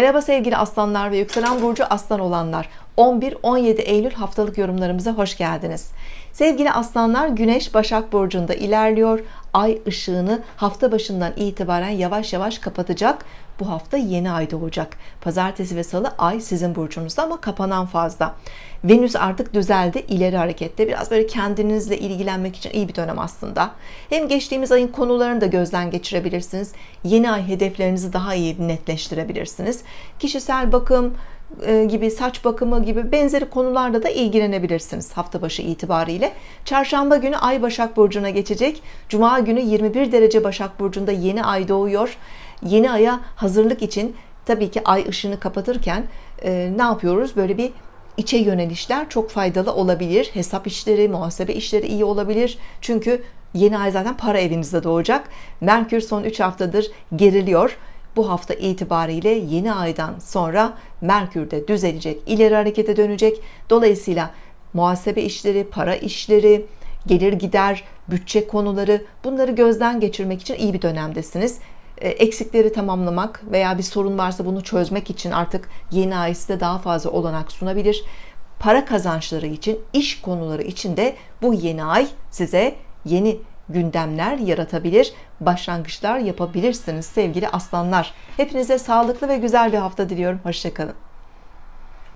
Merhaba sevgili aslanlar ve yükselen burcu aslan olanlar. 11-17 Eylül haftalık yorumlarımıza hoş geldiniz. Sevgili aslanlar Güneş Başak Burcu'nda ilerliyor. Ay ışığını hafta başından itibaren yavaş yavaş kapatacak. Bu hafta yeni ay doğacak. Pazartesi ve salı ay sizin burcunuzda ama kapanan fazla. Venüs artık düzeldi, ileri harekette. Biraz böyle kendinizle ilgilenmek için iyi bir dönem aslında. Hem geçtiğimiz ayın konularını da gözden geçirebilirsiniz. Yeni ay hedeflerinizi daha iyi netleştirebilirsiniz. Kişisel bakım, gibi saç bakımı gibi benzeri konularda da ilgilenebilirsiniz hafta başı itibariyle. Çarşamba günü Ay Başak Burcu'na geçecek. Cuma günü 21 derece Başak Burcu'nda yeni ay doğuyor. Yeni aya hazırlık için tabii ki ay ışığını kapatırken e, ne yapıyoruz? Böyle bir içe yönelişler çok faydalı olabilir. Hesap işleri, muhasebe işleri iyi olabilir. Çünkü yeni ay zaten para evinizde doğacak. Merkür son 3 haftadır geriliyor bu hafta itibariyle yeni aydan sonra Merkür de düzelecek, ileri harekete dönecek. Dolayısıyla muhasebe işleri, para işleri, gelir gider, bütçe konuları bunları gözden geçirmek için iyi bir dönemdesiniz. E, Eksikleri tamamlamak veya bir sorun varsa bunu çözmek için artık yeni ay size daha fazla olanak sunabilir. Para kazançları için, iş konuları için de bu yeni ay size yeni gündemler yaratabilir, başlangıçlar yapabilirsiniz sevgili aslanlar. Hepinize sağlıklı ve güzel bir hafta diliyorum. Hoşçakalın.